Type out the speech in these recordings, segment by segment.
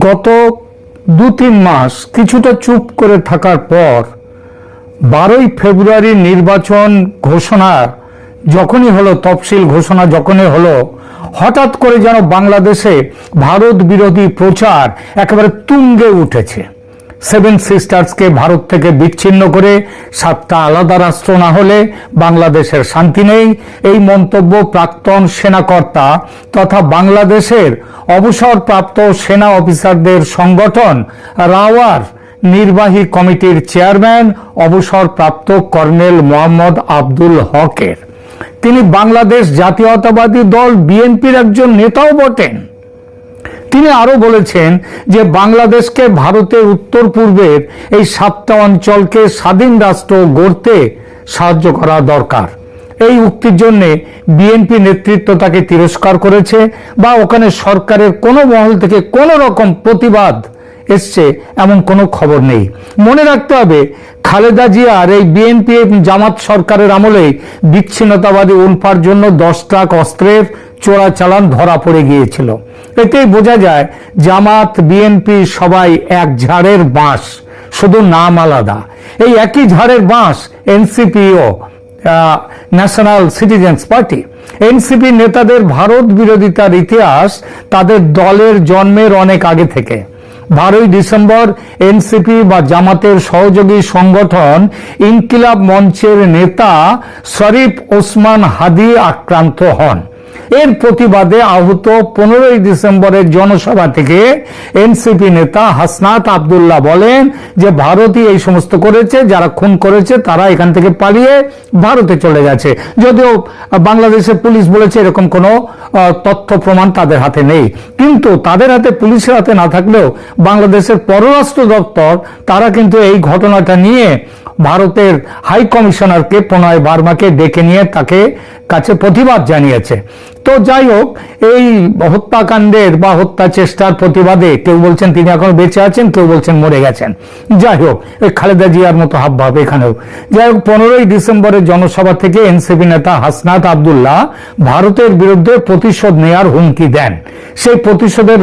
গত দু তিন মাস কিছুটা চুপ করে থাকার পর বারোই ফেব্রুয়ারি নির্বাচন ঘোষণা যখনই হলো, তফসিল ঘোষণা যখনই হলো, হঠাৎ করে যেন বাংলাদেশে ভারত বিরোধী প্রচার একেবারে তুঙ্গে উঠেছে। সেভেন সিস্টার্সকে ভারত থেকে বিচ্ছিন্ন করে সাতটা আলাদা রাষ্ট্র না হলে বাংলাদেশের শান্তি নেই। এই মন্তব্য প্রাক্তন সেনাকর্তা তথা বাংলাদেশের অবসরপ্রাপ্ত সেনা অফিসারদের সংগঠন রাওয়ার নির্বাহী কমিটির চেয়ারম্যান, অবসরপ্রাপ্ত কর্নেল মোহাম্মদ আব্দুল হকের। তিনি বাংলাদেশ জাতীয়তাবাদী দল, বিএনপির একজন নেতাও বটেন। তিনি আরও বলেছেন যে বাংলাদেশকে ভারতের উত্তর পূর্বের এই সাতটা অঞ্চলকে স্বাধীন রাষ্ট্র গড়তে সাহায্য করা দরকার। এই উক্তির জন্য বিএনপি নেতৃত্ব তাকে তিরস্কার করেছে বা ওখানে সরকারের কোনো মহল থেকে কোনো রকম প্রতিবাদ এসছে এমন কোনো খবর নেই। মনে রাখতে হবে, খালেদা জিয়ার এই বিএনপি জামাত সরকারের আমলেই বিচ্ছিন্নতাবাদী উলফার জন্য দশ ট্রাক অস্ত্রের চোরাচালান ধরা পড়ে গিয়েছিল। এতেই বোঝা যায় জামাত, বিএনপি সবাই এক ঝাড়ের বাঁশ, শুধু নাম আলাদা। এই একই ঝাড়ের বাঁশ এনসিপিও ন্যাশনাল সিটিজেন্স পার্টি। এনসিপি নেতাদের ভারত বিরোধিতার ইতিহাস তাদের দলের জন্মের অনেক আগে থেকে। বারোই ডিসেম্বর এনসিপি বা জামাতের সহযোগী সংগঠন ইনকিলাব মঞ্চের নেতা শরীফ ওসমান হাদি আক্রান্ত হন। এর প্রতিবাদে আহত পনেরোই ডিসেম্বরের জনসভা থেকে এনসিপি নেতা হাসনাত আবদুল্লাহ বলেন যে ভারতই এই সমস্ত করেছে, যারা খুন করেছে তারা এখান থেকে পালিয়ে ভারতে চলে গেছে। যদিও বাংলাদেশের পুলিশ বলেছে এরকম কোনো তথ্য প্রমাণ তাদের হাতে নেই। কিন্তু তাদের হাতে পুলিশের হাতে না থাকলেও বাংলাদেশের পররাষ্ট্র দপ্তর তারা কিন্তু এই ঘটনাটা নিয়ে ভারতের হাই কমিশনারকে প্রণয় বার্মাকে ডেকে নিয়ে তাকে কাছে প্রতিবাদ জানিয়েছে। তো যাই হোক, এই হত্যাকাণ্ডের বা হত্যা চেষ্টার প্রতিবাদে কেউ বলছেন তিনি এখন বেঁচে আছেন, কেউ বলছেন মরে গেছেন। যাই হোক, এই খালেদা জিয়ার মতো হাবভাব এখানেও। যাই হোক, পনেরোই ডিসেম্বরের জনসভা থেকে এনসিপি নেতা হাসনাত আবদুল্লাহ ভারতের বিরুদ্ধে প্রতিশোধ নেয়ার হুমকি দেন। সেই প্রতিশোধের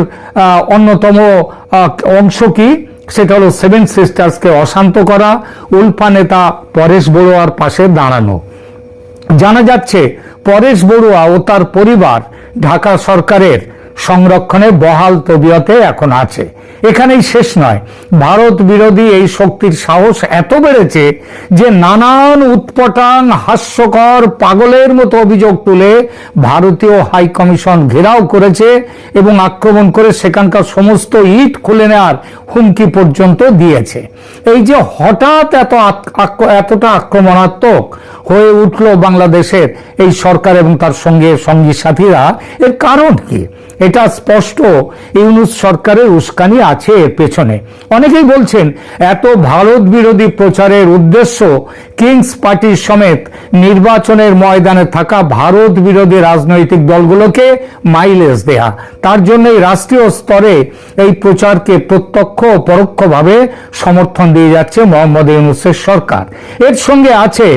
অন্যতম অংশ কি? সেটা হলো সেভেন সিস্টার্সকে অশান্ত করা, উল্ফা নেতা পরেশ বড়ুয়ার পাশে দাঁড়ানো। জানা যাচ্ছে, পরেশ বড়ুয়া ও তার পরিবার ঢাকা সরকারের সংরক্ষণে বহাল তবিয়তে এখন আছে। এখানেই শেষ নয়। ভারত বিরোধী এই শক্তির সাহস এত বেড়েছে যে নানান উৎপটাং হাস্যকর পাগলের মতো অভিযোগ তুলে ভারতীয় হাই কমিশন ঘেরাও করেছে এবং আক্রমণ করে সেখানকার সমস্ত ইট খুলে নেওয়ার হুমকি পর্যন্ত দিয়েছে। এই যে হঠাৎ এত এতটা আক্রমণাত্মক হয়ে উঠল বাংলাদেশের এই সরকার এবং তার সঙ্গে সঙ্গী সাথীরা, এর কারণ কি? এটা স্পষ্ট। ইউনুস সরকারের উস্কানি আছে এর পেছনে। অনেকেই বলছেন, এত ভারত বিরোধী প্রচারের উদ্দেশ্য কিংস পার্টির সমেত নির্বাচনের ময়দানে থাকা ভারত বিরোধী রাজনৈতিক দলগুলোকে মাইলেজ দেয়া। তার জন্যই রাষ্ট্রীয় স্তরে এই প্রচারকে প্রত্যক্ষ ও পরোক্ষভাবে সমর্থন দিয়ে যাচ্ছে মোহাম্মদ ইউনুসের সরকার। এর সঙ্গে আছে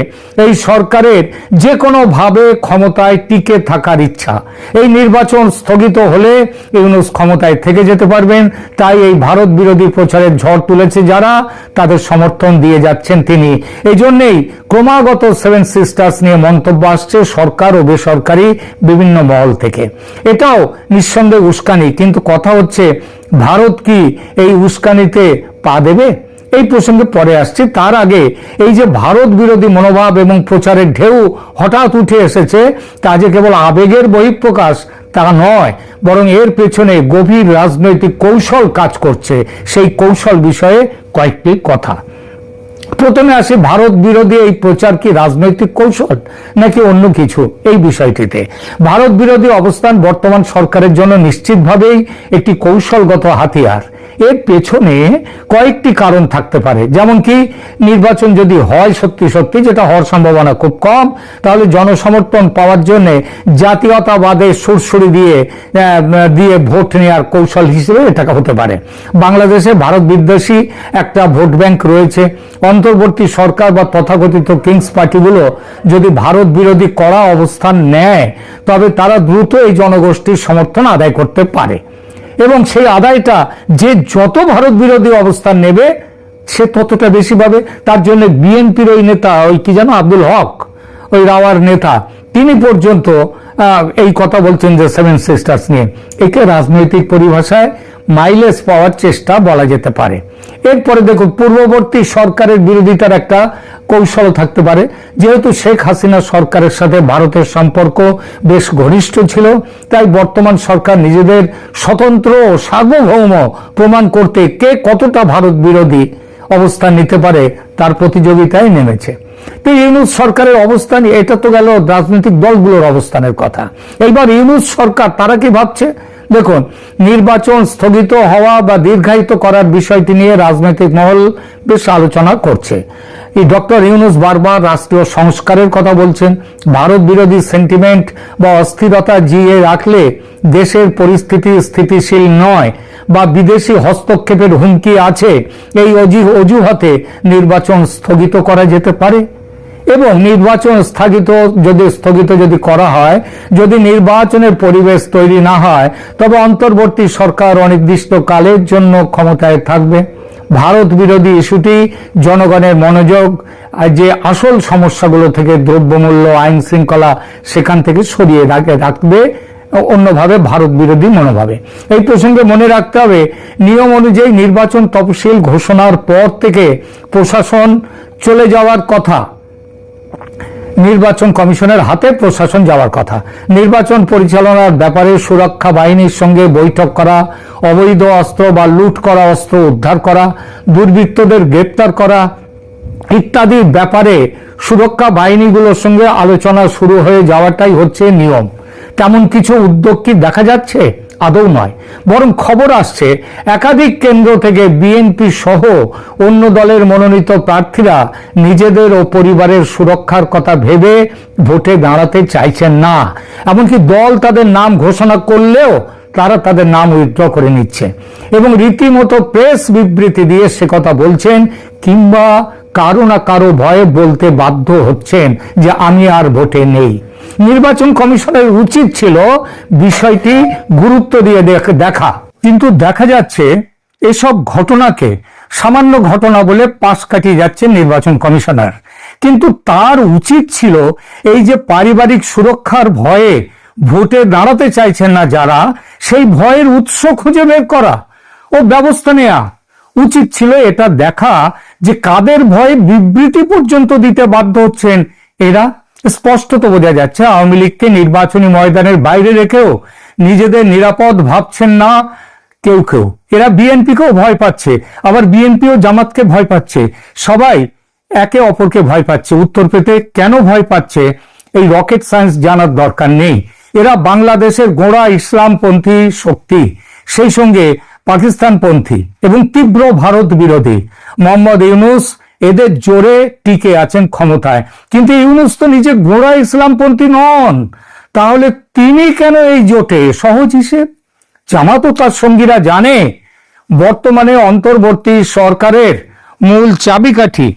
এই সরকারের যে কোনো ভাবে ক্ষমতায় টিকে থাকার ইচ্ছা। এই নির্বাচন স্থগিত হলে ইউনুস ক্ষমতায় থেকে যেতে পারবেন। তাই এই ভারত বিরোধী প্রচারের ঝড় তুলেছে যারা, তাদের সমর্থন দিয়ে যাচ্ছেন তিনি। এই জন্যেই ক্রমাগত সেভেন সিস্টার্স নিয়ে মন্তব্য আসছে সরকার ও বেসরকারি বিভিন্ন মহল থেকে। এটাও নিঃসন্দেহে উস্কানি, কিন্তু কথা হচ্ছে, ভারত কি এই উস্কানিতে পা দেবে? এই প্রসঙ্গে পরে আসছে। তার আগে এই যে ভারত বিরোধী মনোভাব এবং প্রচারের ঢেউ হঠাৎ উঠে এসেছে, তা যে কেবল আবেগের বহিঃপ্রকাশ তা নয়, বরং এর পেছনে গভীর রাজনৈতিক কৌশল কাজ করছে। সেই কৌশল বিষয়ে কয়েকটি কথা। প্রথমে আসি ভারত বিরোধী এই প্রচার কি রাজনৈতিক কৌশল নাকি অন্য কিছু? এই বিষয়টিতে। ভারত বিরোধী অবস্থান বর্তমান সরকারের জন্য নিশ্চিতভাবেই একটি কৌশলগত হাতিয়ার। এর পেছনে কয়েকটি কারণ থাকতে পারে। যেমন কি, নির্বাচন যদি হয় সত্যি সত্যি যেটা হওয়ার সম্ভাবনা খুব কম, তাহলে জনসমর্থন পাওয়ার জন্য জাতীয়তাবাদের সুরসুরি দিয়ে দিয়ে ভোট নেওয়ার কৌশল হিসেবে এটা হতে পারে। বাংলাদেশে ভারত বিদ্বেষী একটা ভোট ব্যাংক রয়েছে। অন্তর্বর্তী সরকার বা তথাকথিত কিংস পার্টিগুলো যদি ভারত বিরোধী কড়া অবস্থান নেয়, তবে তারা দ্রুত এই জনগোষ্ঠীর সমর্থন আদায় করতে পারে। এবং সেই আদায়টা যে যত ভারত বিরোধী অবস্থান নেবে, সে ততটা বেশি পাবে। তার জন্য বিএনপির ওই নেতা, ওই কি যেন, আব্দুল হক, ওই রাওয়ার নেতা, তিনি পর্যন্ত এই কথা বলছেন যে সেভেন সিস্টার্স নিয়ে। একে রাজনৈতিক পরিভাষায় মাইলেজ পাওয়ার চেষ্টা বলা যেতে পারে। এরপরে দেখুন, পূর্ববর্তী সরকারের বিরোধিতার একটা কৌশল থাকতে পারে। যেহেতু শেখ হাসিনা সরকারের সাথে ভারতের সম্পর্ক বেশ ঘনিষ্ঠ ছিল, তাই বর্তমান সরকার নিজেদের স্বতন্ত্র ও সার্বভৌম প্রমাণ করতে কে কতটা ভারত বিরোধী অবস্থান নিতে পারে তার প্রতিযোগিতায় নেমেছে। তো ইউনুস সরকারের অবস্থান, এটা তো গেল রাজনৈতিক দলগুলোর অবস্থানের কথা। এইবার ইউনুস সরকার তারা কি ভাবছে? দেখুন, নির্বাচন স্থগিত হওয়া বা দীর্ঘায়িত করার বিষয়টি নিয়ে রাজনৈতিক মহল বেশ আলোচনা করছে। এই ডক্টর ইউনুস বারবার রাষ্ট্রীয় সংস্কারের কথা বলছেন। ভারত বিরোধী সেন্টিমেন্ট বা অস্থিরতা জিয়ে রাখলে দেশের পরিস্থিতি স্থিতিশীল নয় বা বিদেশি হস্তক্ষেপের হুমকি আছে। এই অজি- অজুহাতে নির্বাচন স্থগিত করা যেতে পারে। এবং নির্বাচন স্থগিত, যদি স্থগিত যদি করা হয়, যদি নির্বাচনের পরিবেশ তৈরি না হয়, তবে অন্তর্বর্তী সরকার অনির্দিষ্ট কালের জন্য ক্ষমতায় থাকবে। ভারত বিরোধী ইস্যুটি জনগণের মনোযোগ যে আসল সমস্যাগুলো থেকে দ্রব্যমূল্য, আইন শৃঙ্খলা সেখান থেকে সরিয়ে রাখে, রাখবে, অন্যভাবে ভারত বিরোধী মনোভাবে। এই প্রসঙ্গে মনে রাখতে হবে, নিয়ম অনুযায়ী নির্বাচন তফসিল ঘোষণার পর থেকে প্রশাসন চলে যাওয়ার কথা নির্বাচন কমিশনের হাতে প্রশাসন যাওয়ার কথা। নির্বাচন পরিচালনার ব্যাপারে সুরক্ষা বাহিনীর সঙ্গে বৈঠক করা, অবৈধ অস্ত্র বা লুট করা, অস্ত্র উদ্ধার করা, দুর্বৃত্তদের গ্রেপ্তার করা ইত্যাদি ব্যাপারে সুরক্ষা বাহিনীগুলোর সঙ্গে আলোচনা শুরু হয়ে যাওয়াটাই হচ্ছে নিয়ম। তেমন কিছু উদ্যোগ কি দেখা যাচ্ছে? আদৌ নয়। বরং খবর আসছে, একাধিক কেন্দ্র থেকে বিএনপি সহ অন্য দলের মনোনীত প্রার্থীরা নিজেদের ও পরিবারের সুরক্ষার কথা ভেবে ভোটে দাঁড়াতে চাইছেন না। এমনকি দল তাদের নাম ঘোষণা করলেও তারা তাদের নাম উইথড্র করে নিচ্ছে। এবং রীতিমতো প্রেস বিবৃতি দিয়ে সে কথা বলছেন কিংবা কারও না কারও ভয়ে বলতে বাধ্য হচ্ছেন যে আমি আর ভোটে নেই। নির্বাচন কমিশনের উচিত ছিল বিষয়টি গুরুত্ব দিয়ে দেখা কিন্তু দেখা যাচ্ছে এসব ঘটনাকে সামান্য ঘটনা বলে পাশ কাটিয়ে যাচ্ছে নির্বাচন কমিশনার। কিন্তু তার উচিত ছিল এই যে পারিবারিক সুরক্ষার ভয়ে ভোটে দাঁড়াতে চাইছেন না যারা, সেই ভয়ের উৎস খুঁজে বের করা ও ব্যবস্থা নেয়া। উচিত ছিল এটা দেখা যে কাদের ভয়ে বিবৃতি পর্যন্ত দিতে বাধ্য হচ্ছেন এরা। স্পষ্টত বোঝা যাচ্ছে, আওয়ামী লীগকে নির্বাচনী ময়দানের বাইরে রেখেও নিজেদের নিরাপদ ভাবছেন না কেউ কেউ। এরা বিএনপিকেও ভয় পাচ্ছে, আবার বিএনপিও জামাতকে ভয় পাচ্ছে। সবাই একে অপরকে ভয় পাচ্ছে। উত্তর পেতে কেন ভয় পাচ্ছে? এই রকেট সায়েন্স জানার দরকার নেই। এরা বাংলাদেশের গোড়া ইসলামপন্থী শক্তি, সেই সঙ্গে পাকিস্তানপন্থী এবং তীব্র ভারত বিরোধী। মোহাম্মদ ইউনুস এদের জোরে টিকে আছেন ক্ষমতায়। কিন্তু ইউনুস তো নিজে গোড়া ইসলামপন্থী নন। তাহলে তিনি কেন এই জোটে? সহজ হিসেব। জামাতও তার সঙ্গীরা জানে, বর্তমানে অন্তর্বর্তী সরকারের মূল চাবিকাঠি,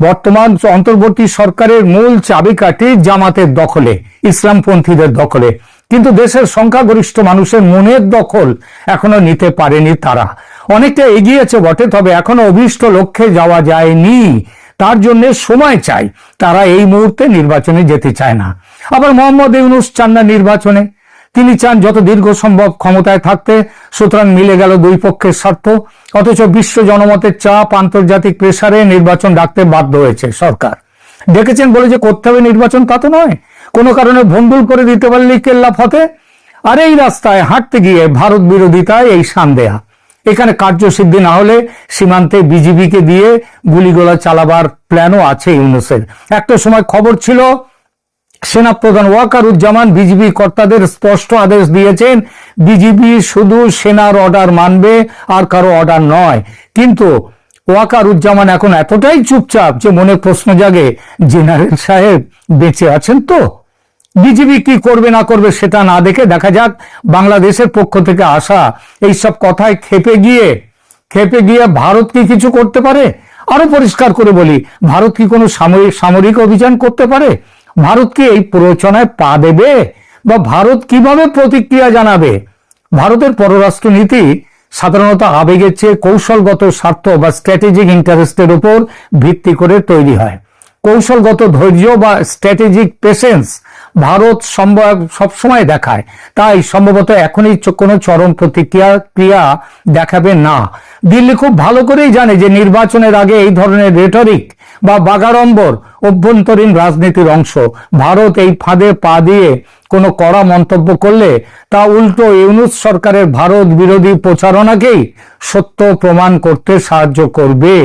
বর্তমান অন্তর্বর্তী সরকারের মূল চাবিকাঠি জামাতের দখলে, ইসলামপন্থীদের দখলে। কিন্তু দেশের সংখ্যাগরিষ্ঠ মানুষের মনের দখল এখনও নিতে পারেনি তারা। অনেকটা এগিয়েছে বটে, তবে এখনও অভীষ্ট লক্ষ্যে যাওয়া যায়নি। তার জন্য সময় চাই। তারা এই মুহূর্তে নির্বাচনে যেতে চায় না। আবার মোহাম্মদ ইউনুস চান না নির্বাচনে। তিনি চান যত দীর্ঘ সম্ভব ক্ষমতায় থাকতে, সুতরাং মিলে গেল দুই পক্ষের স্বার্থ। অথচ বিশ্ব জনমতের চাপ, আন্তর্জাতিক প্রেসারে নির্বাচন ডাকতে বাধ্য হয়েছে সরকার। দেখেছেন বলে যে করতে হবে নির্বাচন, তা তো নয়। কোনো কারণে ভন্ডুল করে দিতে পারলেই কেল্লা ফতে আর এই রাস্তায় হাঁটতে গিয়ে ভারত বিরোধিতায় এই সান্দেহা। এখানে কার্যসিদ্ধি না হলে সীমান্তে বিজিবিকে দিয়ে গুলিগোলা চালাবার প্ল্যানও আছে ইউনুসের। একটা সময় খবর ছিল, সেনাপ্রধান ওয়াকারুজ্জামান বিজিবি কর্তাদের স্পষ্ট আদেশ দিয়েছেন, বিজিবি শুধু সেনার অর্ডার মানবে আর কারও অর্ডার নয়। কিন্তু ওয়াকারুজ্জামান এখন এতটাই চুপচাপ যে মনে প্রশ্ন জাগে, জেনারেল সাহেব বেঁচে আছেন তো? বিজেপি কি করবে না করবে সেটা না দেখে দেখা যাক। বাংলাদেশের পক্ষ থেকে আসা এইসব কথায় খেপে গিয়ে খেপে গিয়ে ভারত কি কিছু করতে পারে? আরও পরিষ্কার করে বলি, ভারত কি কোনো সামরিক সামরিক অভিযান করতে পারে? ভারত কি এই প্ররোচনায় পা দেবে? বা ভারত কীভাবে প্রতিক্রিয়া জানাবে? ভারতের পররাষ্ট্রনীতি সাধারণত আবেগের চেয়ে কৌশলগত স্বার্থ বা স্ট্র্যাটেজিক ইন্টারেস্টের উপর ভিত্তি করে তৈরি হয়। কৌশলগত ধৈর্য বা স্ট্র্যাটেজিক পেশেন্স ভারত সম্ভব সবসময় দেখায়। তাই সম্ভবত এখনই কোনো চরম প্রতিক্রিয়া ক্রিয়া দেখাবে না। দিল্লি খুব ভালো করেই জানে যে নির্বাচনের আগে এই ধরনের রেটরিক বা বাগাড়ম্বর অভ্যন্তরীণ রাজনীতির অংশ। ভারত এই ফাঁদে পা দিয়ে কোনো কড়া মন্তব্য করলে তা উল্টো ইউনুস সরকারের ভারত বিরোধী প্রচারণাকেই সত্য প্রমাণ করতে সাহায্য করবে।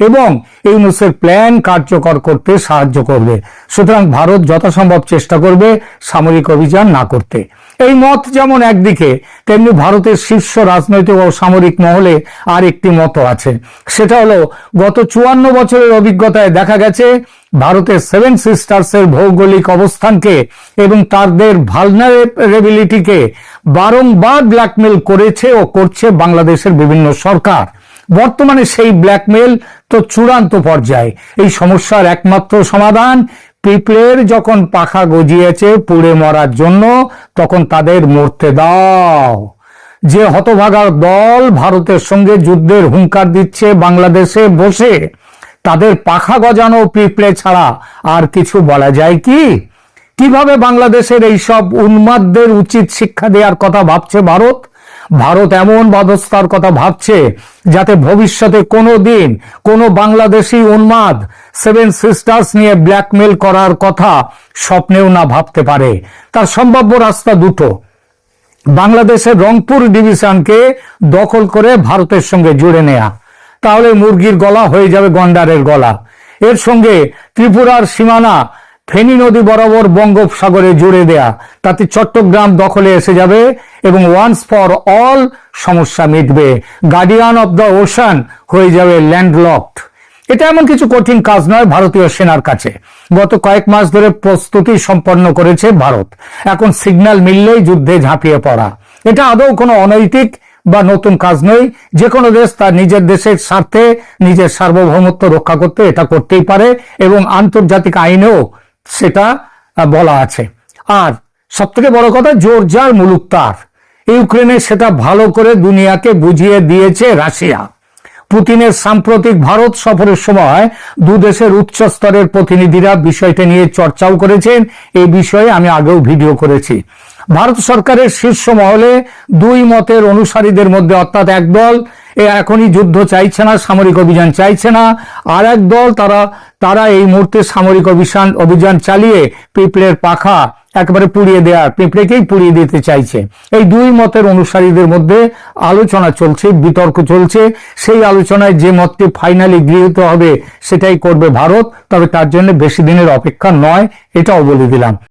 এবং ইউনুসের প্ল্যান কার্যকর করতে সাহায্য করবে। সুতরাং ভারত যথাসম্ভব চেষ্টা করবে সামরিক অভিযান না করতে। এই মত যেমন একদিকে, তেমনি ভারতের শীর্ষ রাজনৈতিক ও সামরিক মহলে আর একটি মত আছে। সেটা হলো, গত চুয়ান্ন বছরের অভিজ্ঞতায় দেখা গেছে, ভারতের সেভেন সিস্টার্সের ভৌগোলিক অবস্থানকে এবং তাদের ভালনারেবিলিটিকে বারংবার ব্ল্যাকমেল করেছে ও করছে বাংলাদেশের বিভিন্ন সরকার। বর্তমানে সেই ব্ল্যাকমেল তো চূড়ান্ত পর্যায়ে। এই সমস্যার একমাত্র সমাধান, পিঁপড়ের যখন পাখা গজিয়েছে পুড়ে মরার জন্য, তখন তাদের মরতে দাও। যে হতভাগার দল ভারতের সঙ্গে যুদ্ধের হুঙ্কার দিচ্ছে বাংলাদেশে বসে, তাদের পাখা গজানো পিঁপড়ে ছাড়া আর কিছু বলা যায় কি? কীভাবে বাংলাদেশের এইসব উন্মাদদের উচিত শিক্ষা দেওয়ার কথা ভাবছে ভারত? ভারত এমন ব্যবস্থার কথা ভাবছে যাতে ভবিষ্যতে কোনো দিন কোনো বাংলাদেশি উন্মাদ সেভেন সিস্টার্স নিয়ে ব্ল্যাকমেল করার কথা স্বপ্নেও না ভাবতে পারে। তার সম্ভাব্য রাস্তা দুটো। বাংলাদেশের রংপুর ডিভিশনকে দখল করে ভারতের সঙ্গে জুড়ে নেয়া। তাহলে মুরগির গলা হয়ে যাবে গন্ডারের গলা। এর সঙ্গে ত্রিপুরার সীমানা ফেনী নদী বরাবর বঙ্গোপসাগরে জুড়ে দেয়া। তাতে চট্টগ্রাম দখলে এসে যাবে এবং ওয়ান্স ফর অল সমস্যা মিটবে। গার্ডিয়ান অব দ্য ওশান হয়ে যাবে ল্যান্ডলকড এটা এমন কিছু কঠিন কাজ নয় ভারতীয় সেনার কাছে। গত কয়েক মাস ধরে প্রস্তুতি সম্পন্ন করেছে ভারত। এখন সিগন্যাল মিললেই যুদ্ধে ঝাঁপিয়ে পড়া। এটা আদৌ কোনো অনৈতিক বা নতুন কাজ নয়। যে কোনো দেশ তার নিজের দেশের স্বার্থে নিজের সার্বভৌমত্ব রক্ষা করতে এটা করতেই পারে এবং আন্তর্জাতিক আইনেও সেটা বলা আছে। আর সব থেকে বড় কথা জোর যার মুলুক তার। ইউক্রেনে সেটা ভালো করে দুনিয়াকে বুঝিয়ে দিয়েছে রাশিয়া। পুতিনের সাম্প্রতিক ভারত সফরের সময় দু দেশের উচ্চ স্তরের প্রতিনিধিরা বিষয়টা নিয়ে চর্চাও করেছেন। এই বিষয়ে আমি আগেও ভিডিও করেছি। ভারত সরকারের শীর্ষ মহলে দুই মতের অনুসারীদের মধ্যে অর্থাৎ একদল এখনই যুদ্ধ চাইছে না, সামরিক অভিযান চাইছে না। আর এক দল তারা তারা এই মুহূর্তে সামরিক অভিযান অভিযান চালিয়ে পিঁপড়ের পাখা একেবারে পুড়িয়ে দেওয়ার, পিঁপড়েকেই পুড়িয়ে দিতে চাইছে। এই দুই মতের অনুসারীদের মধ্যে আলোচনা চলছে, বিতর্ক চলছে। সেই আলোচনায় যে মতটি ফাইনালি গৃহীত হবে, সেটাই করবে ভারত। তবে তার জন্য বেশি দিনের অপেক্ষা নয়, এটাও বলে দিলাম।